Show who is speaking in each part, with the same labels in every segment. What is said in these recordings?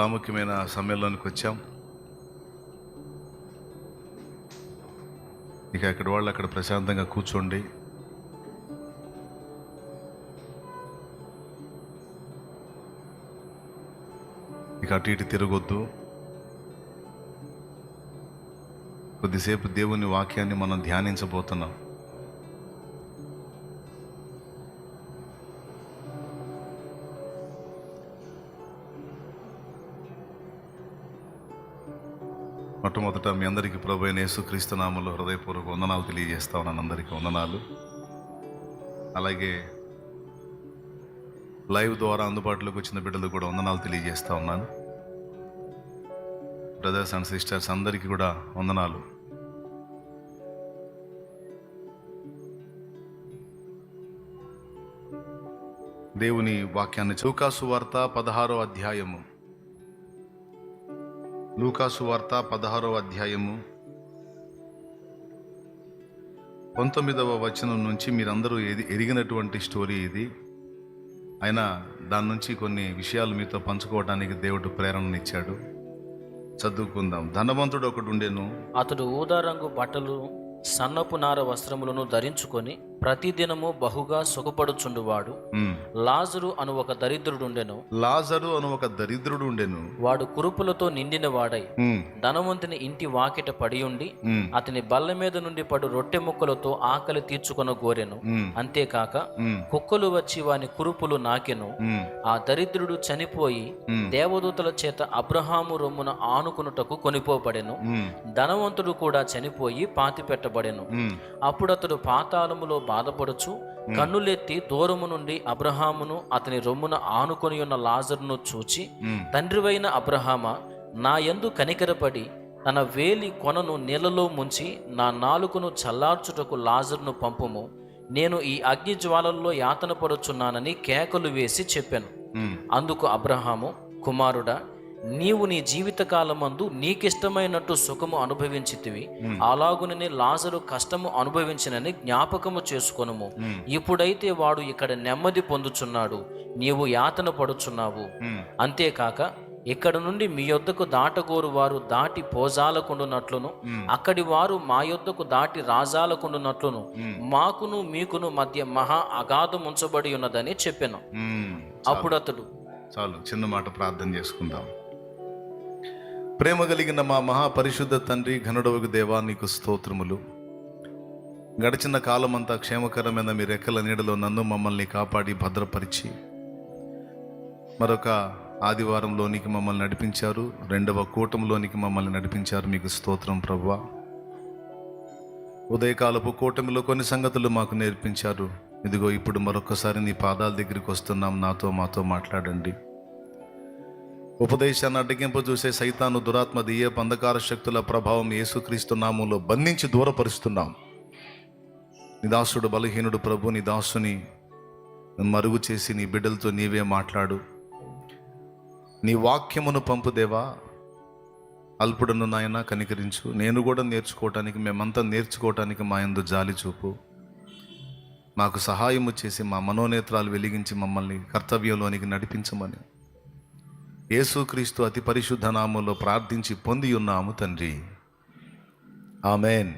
Speaker 1: ప్రాముఖ్యమైన సమయంలోనికి వచ్చాం. ఇక అక్కడ వాళ్ళు అక్కడ ప్రశాంతంగా కూర్చోండి. ఇక అటు ఇటు తిరగొద్దు. కొద్దిసేపు దేవుని వాక్యాన్ని మనం ధ్యానించబోతున్నాం. మొట్టమొదట మీ అందరికీ ప్రభు అయిన యేసుక్రీస్తు హృదయపూర్వక వందనాలు తెలియజేస్తా ఉన్నాను అందరికీ వందనాలు. అలాగే లైవ్ ద్వారా అందుబాటులోకి వచ్చిన బిడ్డలు కూడా వందనాలు తెలియజేస్తా ఉన్నాను. బ్రదర్స్ అండ్ సిస్టర్స్ అందరికీ కూడా వందనాలు. దేవుని వాక్యాన్ని చౌకాసు వార్త పదహారో అధ్యాయము. లూకాసు వార్త పదహారవ అధ్యాయము. పంతొమ్మిదవ వచనం నుంచి మీరందరూ ఎది ఎరిగినటువంటి స్టోరీ ఇది. అయినా దాని నుంచి కొన్ని విషయాలు మీతో పంచుకోవడానికి దేవుడు ప్రేరణనిచ్చాడు చదువుకుందాం. ధనవంతుడు ఒకడు ఉండేను
Speaker 2: అతడు ఊదా రంగు బట్టలు సన్నపు నార వస్త్రములను ధరించుకొని ప్రతిదినము బహుగా సుఖపడుచుండువాడు. లాజరు అను ఒక దరిద్రుడుండెను.
Speaker 1: లాజరు అను ఒక దరిద్రుడు ఉండెను
Speaker 2: వాడు కురుపులతో నిండిన వాడై ధనవంతుని ఇంటి వాకిట పడియుండి
Speaker 1: ఉమ్,
Speaker 2: అతని బల్ల మీద నుండి పడు రొట్టె ముక్కలతో ఆకలి తీర్చుకొన గోరెను. అంతేకాక కుక్కలు వచ్చి వాని కురుపులు నాకెను. ఆ దరిద్రుడు చనిపోయి దేవదూతల చేత అబ్రహాము రొమ్మున ఆనుకునుటకు కొనిపోబడెను. ధనవంతుడు కూడా చనిపోయి పాతి పెట్టబడెను
Speaker 1: ఉమ్,
Speaker 2: అప్పుడు అతడు పాతాళములో బాధపడుచు కన్నులెత్తి దూరము నుండి అబ్రహామును అతని రొమ్మున ఆనుకొని ఉన్న లాజరును చూచి తండ్రివైన అబ్రహామా నా యందు కనికరపడి తన వేలి కొనను నీళ్ళలో ముంచి నా నాలుకను చల్లార్చుటకు లాజరును పంపుము. నేను ఈ అగ్ని జ్వాలల్లో యాతన పడుచున్నానని కేకలు వేసి చెప్పాను. అందుకు అబ్రహాము కుమారుడా నీవు నీ జీవితకాలమందు నీకిష్టమైనట్టు సుఖము అనుభవించితివి. అలాగుననే లాజరు కష్టము అనుభవించినని జ్ఞాపకము చేసుకొనుము. ఇప్పుడైతే వాడు ఇక్కడ నెమ్మది పొందుచున్నాడు. నీవు యాతన పడుచున్నావు. అంతేకాక ఇక్కడ నుండి మీ యొద్దకు దాటగోరు వారు దాటి పోజాలకుండునట్లును. అక్కడి వారు మా యొద్దకు దాటి రాజాలకుండునట్లును. మాకును మీకును మధ్య మహా అగాధం ఉంచబడి ఉన్నదని చెప్పాను. అప్పుడు అతడు
Speaker 1: చాలు. చిన్న మాట ప్రార్థన చేసుకుందాం. ప్రేమ కలిగిన మా మహాపరిశుద్ధ తండ్రి ఘనుడవకు దేవా నీకు స్తోత్రములు. గడిచిన కాలమంతా క్షేమకరమైన మీ రెక్కల నీడలో నన్ను మమ్మల్ని కాపాడి భద్రపరిచి మరొక ఆదివారంలోనికి మమ్మల్ని నడిపించారు రెండవ కూటమిలోనికి మమ్మల్ని నడిపించారు. మీకు స్తోత్రం ప్రవ్వా ఉదయకాలపు కూటమిలో కొన్ని సంగతులు మాకు నేర్పించారు. ఇదిగో ఇప్పుడు మరొకసారి నీ పాదాల దగ్గరికి వస్తున్నాం. నాతో మాతో మాట్లాడండి. ఉపదేశాన్ని అడ్డగింపు చూసే సైతాను దురాత్మ దియ్య పందకార శక్తుల ప్రభావం యేసుక్రీస్తు నామంలో బంధించి దూరపరుస్తున్నాం. నీ దాసుడు బలహీనుడు ప్రభు నీ దాసుని మరుగు చేసి నీ బిడ్డలతో నీవే మాట్లాడు. నీ వాక్యమును పంపుదేవా అల్పుడను నాయన కనికరించు. నేను కూడా నేర్చుకోవటానికి మేమంతా నేర్చుకోవటానికి మా ఎందు జాలి చూపు. మాకు సహాయము చేసి మా మనోనేత్రాలు వెలిగించి మమ్మల్ని కర్తవ్యంలోనికి నడిపించమని యేసుక్రీస్తు అతి పరిశుద్ధ నామంలో ప్రార్థించి పొంది ఉన్నాము తండ్రి. ఆమెన్.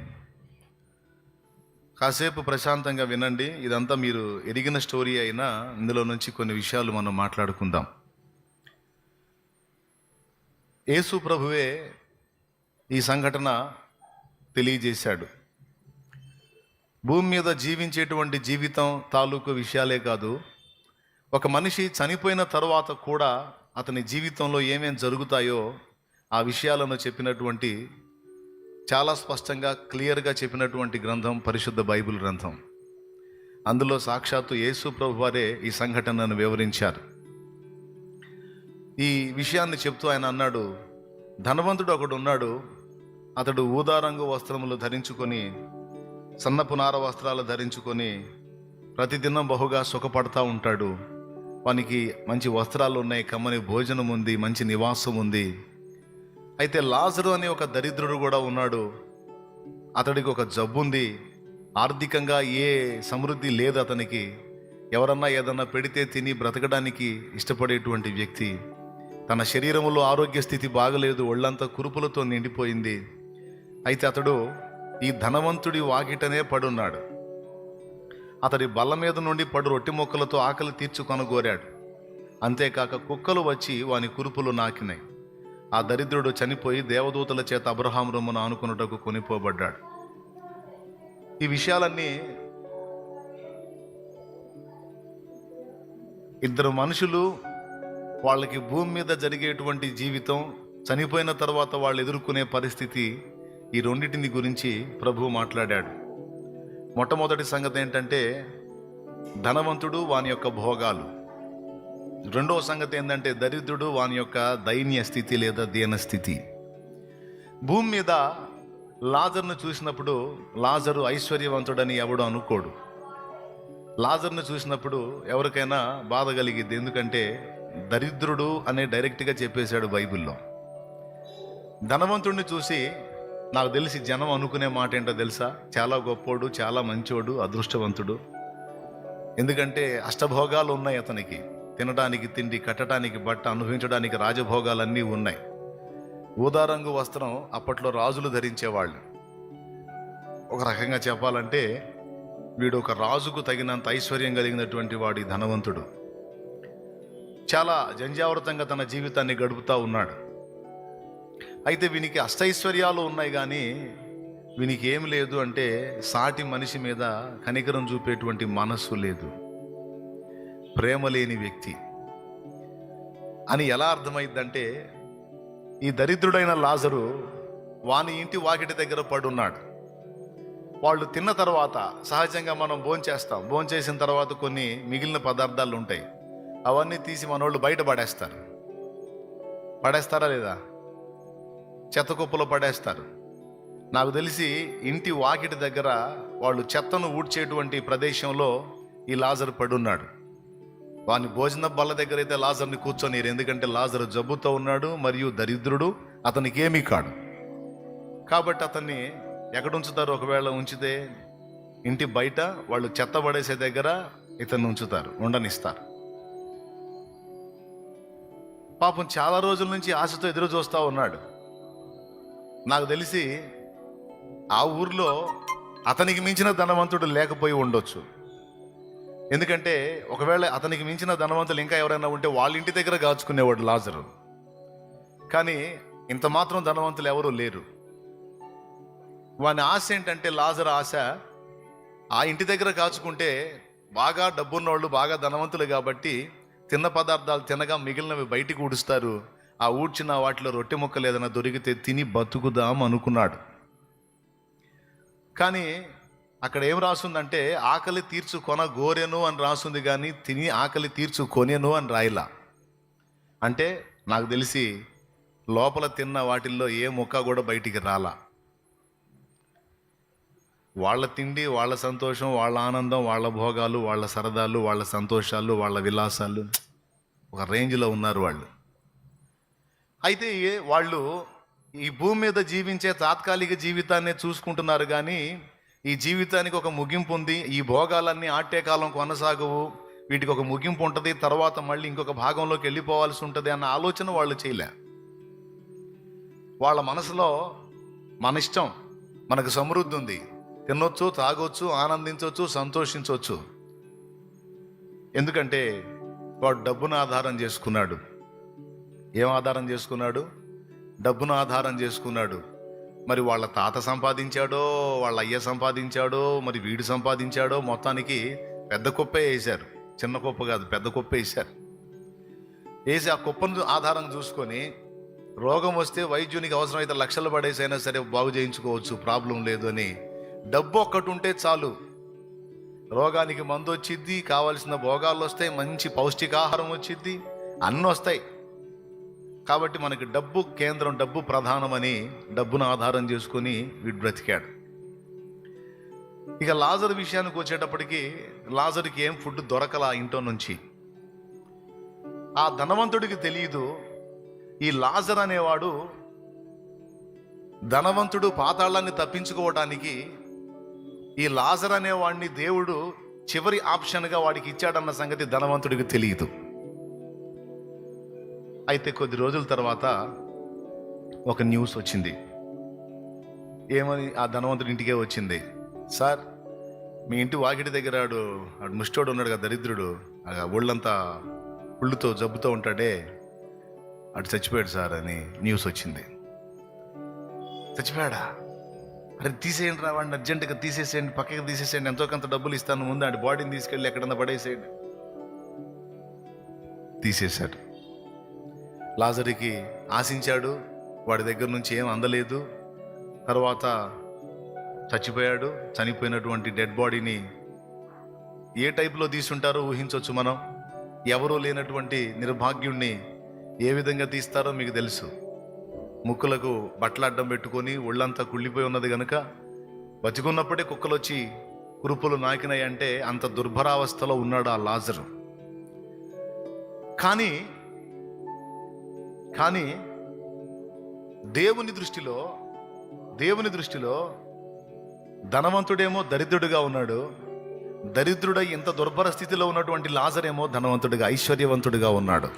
Speaker 1: కాసేపు ప్రశాంతంగా వినండి. ఇదంతా మీరు ఎరిగిన స్టోరీ అయినా ఇందులో నుంచి కొన్ని విషయాలు మనం మాట్లాడుకుందాం. యేసు ప్రభువే ఈ సంఘటన తెలియజేశాడు. భూమి మీద జీవించేటువంటి జీవితం తాలూకు విషయాలే కాదు. ఒక మనిషి చనిపోయిన తర్వాత కూడా అతని జీవితంలో ఏమేం జరుగుతాయో ఆ విషయాలను చెప్పినటువంటి చాలా స్పష్టంగా క్లియర్గా చెప్పినటువంటి గ్రంథం పరిశుద్ధ బైబిల్ గ్రంథం. అందులో సాక్షాత్తు యేసు ప్రభు వారే ఈ సంఘటనను వివరించారు. ఈ విషయాన్ని చెప్తూ ఆయన అన్నాడు ధనవంతుడు ఒకడు ఉన్నాడు అతడు ఊదారంగు వస్త్రములు ధరించుకొని సన్నపు నార వస్త్రాలు ధరించుకొని ప్రతిదినం బహుగా సుఖపడతా ఉంటాడు. వానికి మంచి వస్త్రాలు ఉన్నాయి కమ్మని భోజనం ఉంది మంచి నివాసం ఉంది. అయితే లాజరు అనే ఒక దరిద్రుడు కూడా ఉన్నాడు. అతడికి ఒక జబ్బు ఉంది. ఆర్థికంగా ఏ సమృద్ధి లేదు అతనికి. ఎవరన్నా ఏదన్నా పెడితే తిని బ్రతకడానికి ఇష్టపడేటువంటి వ్యక్తి. తన శరీరంలో ఆరోగ్య స్థితి బాగలేదు ఒళ్ళంతా కురుపులతో నిండిపోయింది. అయితే అతడు ఈ ధనవంతుడి వాకిటనే పడున్నాడు. అతడి బల్ల మీద నుండి పడు రొట్టె మొక్కలతో ఆకలి తీర్చుకొనగోరాడు అంతేకాక కుక్కలు వచ్చి వాని కురుపులు నాకినాయి ఆ దరిద్రుడు చనిపోయి దేవదూతల చేత అబ్రహాం రొమ్మును ఆనుకున్నటకు కొనిపోబడ్డాడు. ఈ విషయాలన్నీ ఇద్దరు మనుషులు వాళ్ళకి భూమి మీద జరిగేటువంటి జీవితం చనిపోయిన తర్వాత వాళ్ళు ఎదుర్కొనే పరిస్థితి ఈ రెండింటిని గురించి ప్రభు మాట్లాడాడు. మొట్టమొదటి సంగతి ఏంటంటే ధనవంతుడు వాని యొక్క భోగాలు. రెండవ సంగతి ఏంటంటే దరిద్రుడు వాని యొక్క దైన్య స్థితి లేదా దీనస్థితి భూమి మీద లాజర్ను చూసినప్పుడు లాజరు ఐశ్వర్యవంతుడని ఎవడు అనుకోడు. లాజర్ను చూసినప్పుడు ఎవరికైనా బాధ కలిగింది ఎందుకంటే దరిద్రుడు అనే డైరెక్ట్గా చెప్పేశాడు బైబిల్లో. ధనవంతుడిని చూసి నాకు తెలిసి జనం అనుకునే మాట ఏంటో తెలుసా? చాలా గొప్పోడు చాలా మంచోడు అదృష్టవంతుడు. ఎందుకంటే అష్టభోగాలు ఉన్నాయి అతనికి. తినడానికి తిండి కట్టడానికి బట్ట అనుభవించడానికి రాజభోగాలన్నీ ఉన్నాయి. ఊదారంగు వస్త్రం అప్పట్లో రాజులు ధరించేవాళ్ళు. ఒక రకంగా చెప్పాలంటే వీడు ఒక రాజుకు తగినంత ఐశ్వర్యం కలిగినటువంటి వాడి ధనవంతుడు. చాలా జంజావృతంగా తన జీవితాన్ని గడుపుతూ ఉన్నాడు. అయితే వీనికి అష్టైశ్వర్యాలు ఉన్నాయి కానీ వీనికి ఏం లేదు అంటే సాటి మనిషి మీద కనికరం చూపేటువంటి మనస్సు లేదు. ప్రేమ లేని వ్యక్తి. అని ఎలా అర్థమైందంటే ఈ దరిద్రుడైన లాజరు వాని ఇంటి వాకిటి దగ్గర పడున్నాడు. వాళ్ళు తిన్న తర్వాత సహజంగా మనం భోంచేస్తాం భోంచేసిన తర్వాత కొన్ని మిగిలిన పదార్థాలు ఉంటాయి. అవన్నీ తీసి మనోళ్ళు బయట పడేస్తారు. పడేస్తారా లేదా? చెత్త కుప్పలో పడేస్తారు. నాకు తెలిసి ఇంటి వాకిటి దగ్గర వాళ్ళు చెత్తను ఊడ్చేటువంటి ప్రదేశంలో ఈ లాజర్ పడున్నాడు. వాని భోజన బల్ల దగ్గర అయితే లాజర్ని కూర్చొని ఎందుకంటే లాజర్ జబ్బుతో ఉన్నాడు మరియు దరిద్రుడు అతనికి ఏమీ కాడు. కాబట్టి అతన్ని ఎక్కడ ఉంచుతారు ఒకవేళ ఉంచితే ఇంటి బయట వాళ్ళు చెత్త పడేసే దగ్గర ఇతన్ని ఉంచుతారు ఉండనిస్తారు. పాపం చాలా రోజుల నుంచి ఆశతో ఎదురు చూస్తూ ఉన్నాడు. నాకు తెలిసి ఆ ఊర్లో అతనికి మించిన ధనవంతుడు లేకపోయి ఉండొచ్చు. ఎందుకంటే ఒకవేళ అతనికి మించిన ధనవంతులు ఇంకా ఎవరైనా ఉంటే వాళ్ళ ఇంటి దగ్గర కాచుకునేవాడు లాజరు. కానీ ఇంత మాత్రం ధనవంతులు ఎవరూ లేరు. వాని ఆశ ఏంటంటే లాజర్ ఆశ ఆ ఇంటి దగ్గర కాచుకుంటే బాగా డబ్బున్నవాళ్ళు బాగా ధనవంతులు కాబట్టి తిన్న పదార్థాలు తినగా మిగిలినవి బయటికి ఊడుస్తారు. ఆ ఊడ్చిన వాటిలో రొట్టె ముక్కలు ఏదైనా దొరికితే తిని బతుకుదాం అనుకున్నాడు. కానీ అక్కడ ఏం రాసుందంటే ఆకలి తీర్చు కొన గోరెను అని రాసుంది కానీ తిని ఆకలి తీర్చుకొనేను అని రాయిలా. అంటే నాకు తెలిసి లోపల తిన్న వాటిల్లో ఏ ముక్క కూడా బయటికి రాలా. వాళ్ళ తిండి వాళ్ళ సంతోషం వాళ్ళ ఆనందం వాళ్ళ భోగాలు వాళ్ళ సరదాలు వాళ్ళ సంతోషాలు వాళ్ళ విలాసాలు ఒక రేంజ్లో ఉన్నారు వాళ్ళు. అయితే వాళ్ళు ఈ భూమి మీద జీవించే తాత్కాలిక జీవితాన్ని చూసుకుంటున్నారు కానీ ఈ జీవితానికి ఒక ముగింపు ఉంది. ఈ భోగాలన్నీ ఆటే కాలం కొనసాగవు. వీటికి ఒక ముగింపు ఉంటుంది. తర్వాత మళ్ళీ ఇంకొక భాగంలోకి వెళ్ళిపోవాల్సి ఉంటుంది అన్న ఆలోచన వాళ్ళు చేయలే. వాళ్ళ మనసులో మన ఇష్టం మనకు సమృద్ధి ఉంది. తినొచ్చు తాగొచ్చు ఆనందించవచ్చు సంతోషించవచ్చు ఎందుకంటే వాడు డబ్బును ఆధారం చేసుకున్నాడు. ఏం ఆధారం చేసుకున్నాడు? డబ్బును ఆధారం చేసుకున్నాడు. మరి వాళ్ళ తాత సంపాదించాడో వాళ్ళ అయ్య సంపాదించాడో మరి వీడు సంపాదించాడో మొత్తానికి పెద్ద కుప్పే వేశారు. చిన్న కుప్ప కాదు పెద్ద కుప్ప వేశారు. వేసి ఆ కుప్పను ఆధారం చూసుకొని రోగం వస్తే వైద్యునికి అవసరమైతే లక్షలు పడేసైనా సరే బాగు చేయించుకోవచ్చు ప్రాబ్లం లేదు అని డబ్బు ఒక్కటి ఉంటే చాలు. రోగానికి మందు వచ్చిద్ది కావలసిన భోగాలు వస్తాయి మంచి పౌష్టికాహారం వచ్చిద్ది అన్నీ వస్తాయి. కాబట్టి మనకి డబ్బు కేంద్రం డబ్బు ప్రధానమని డబ్బును ఆధారం చేసుకొని వీడు బ్రతికాడు. ఇక లాజర్ విషయానికి వచ్చేటప్పటికి లాజర్కి ఏం ఫుడ్ దొరకలా ఇంట్లో నుంచి? ఆ ధనవంతుడికి తెలియదు ఈ లాజర్ అనేవాడు ధనవంతుడు పాతాళాన్ని తప్పించుకోవడానికి ఈ లాజర్ అనేవాడిని దేవుడు చివరి ఆప్షన్గా వాడికి ఇచ్చాడన్న సంగతి ధనవంతుడికి తెలియదు. అయితే కొద్ది రోజుల తర్వాత ఒక న్యూస్ వచ్చింది. ఏమని ఆ ధనవంతుడి ఇంటికే వచ్చింది. సార్ మీ ఇంటి వాకిటి దగ్గర ఆడు ఆడు ముష్టోడు ఉన్నాడు కదా దరిద్రుడు. ఆ ఒళ్ళంతా ఒళ్ళుతో జబ్బుతో ఉంటాడే. అటు చచ్చిపోయాడు సార్ అని న్యూస్ వచ్చింది. చచ్చిపోయాడా? అరే తీసేయండి రా వాడిని అర్జెంటుగా తీసేసేయండి పక్కకి తీసేసేయండి ఎంతో కొంత డబ్బులు ఇస్తాను ముందు ఆడి బాడీని తీసుకెళ్ళి ఎక్కడన్నా పడేసేయండి తీసేశాడు లాజరికి ఆశించాడు. వాడి దగ్గర నుంచి ఏం అందలేదు. తర్వాత చచ్చిపోయాడు. చనిపోయినటువంటి డెడ్ బాడీని ఏ టైప్లో తీసుంటారో ఊహించవచ్చు మనం. ఎవరూ లేనటువంటి నిర్భాగ్యుణ్ణి ఏ విధంగా తీస్తారో మీకు తెలుసు. ముక్కులకు బట్టలు అడ్డం పెట్టుకొని ఒళ్ళంతా కుళ్ళిపోయి ఉన్నది కనుక బతికున్నప్పుడే కుక్కలు వచ్చి కురుపులు నాకినాయి అంటే అంత దుర్భరావస్థలో ఉన్నాడు ఆ లాజరు. కానీ కానీ దేవుని దృష్టిలో దేవుని దృష్టిలో ధనవంతుడేమో దరిద్రుడిగా ఉన్నాడు. దరిద్రుడై ఇంత దుర్భర స్థితిలో ఉన్నటువంటి లాజరేమో ధనవంతుడిగా ఐశ్వర్యవంతుడిగా ఉన్నాడు.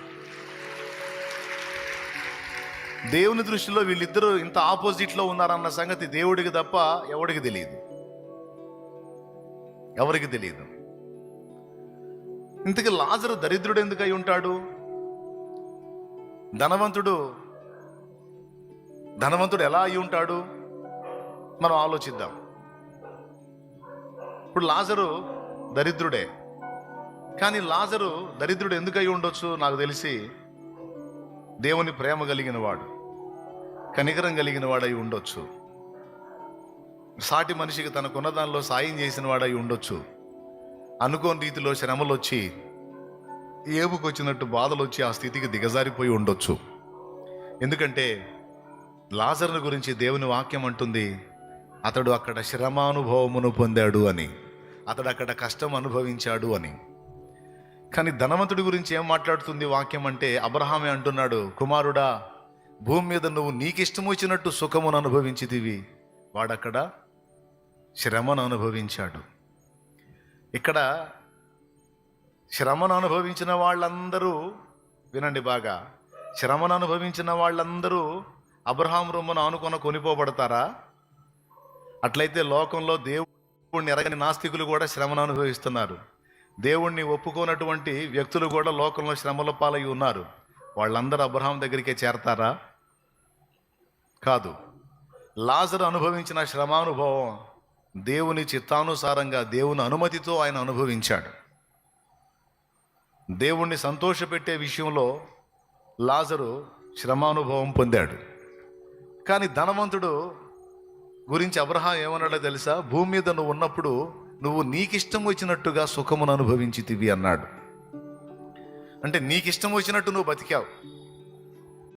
Speaker 1: దేవుని దృష్టిలో వీళ్ళిద్దరూ ఇంత ఆపోజిట్లో ఉన్నారన్న సంగతి దేవుడికి తప్ప ఎవడికి తెలియదు. ఎవరికి తెలియదు? ఇంతకీ లాజరు దరిద్రుడు ఎందుకు అయి ఉంటాడు? ధనవంతుడు ధనవంతుడు ఎలా అయి ఉంటాడు? మనం ఆలోచిద్దాం. ఇప్పుడు లాజరు దరిద్రుడే. కానీ లాజరు దరిద్రుడు ఎందుకు అయి ఉండొచ్చు? నాకు తెలిసి దేవుని ప్రేమ కలిగిన వాడు కనికరం కలిగిన వాడై ఉండొచ్చు. సాటి మనిషికి తనకున్న దానిలో సాయం చేసిన వాడై ఉండొచ్చు. అనుకోని రీతిలో శ్రమలు వచ్చి ఏపుకొచ్చినట్టు బాధలు వచ్చి ఆ స్థితికి దిగజారిపోయి ఉండొచ్చు. ఎందుకంటే లాజర్ను గురించి దేవుని వాక్యం అంటుంది అతడు అక్కడ శ్రమానుభవమును పొందాడు అని అతడు అక్కడ కష్టం అనుభవించాడు అని. కానీ ధనవంతుడి గురించి ఏం మాట్లాడుతుంది వాక్యం అంటే అబ్రహామే అంటున్నాడు కుమారుడా భూమి మీద నువ్వు నీకిష్టం వచ్చినట్టు సుఖమును అనుభవించితివి వాడక్కడ శ్రమను అనుభవించాడు. ఇక్కడ శ్రమను అనుభవించిన వాళ్ళందరూ వినండి బాగా శ్రమను అనుభవించిన వాళ్ళందరూ అబ్రహాం రొమ్మను ఆనుకొన కొనిపోబడతారా? అట్లయితే లోకంలో దేవుణ్ణి ఎరగని నాస్తికులు కూడా శ్రమను అనుభవిస్తున్నారు దేవుణ్ణి ఒప్పుకోనటువంటి వ్యక్తులు కూడా లోకంలో శ్రమల పాలై ఉన్నారు. వాళ్ళందరూ అబ్రహాం దగ్గరికే చేరతారా? కాదు. లాజరు అనుభవించిన శ్రమానుభవం దేవుని చిత్తానుసారంగా దేవుని అనుమతితో ఆయన అనుభవించాడు. దేవుణ్ణి సంతోషపెట్టే విషయంలో లాజరు శ్రమానుభవం పొందాడు. కానీ ధనవంతుడు గురించి అబ్రహాం ఏమన్నాడో తెలుసా? భూమి మీద నువ్వు ఉన్నప్పుడు నువ్వు నీకిష్టం వచ్చినట్టుగా సుఖమును అనుభవించితివి అన్నాడు. అంటే నీకిష్టం వచ్చినట్టు నువ్వు బతికావు.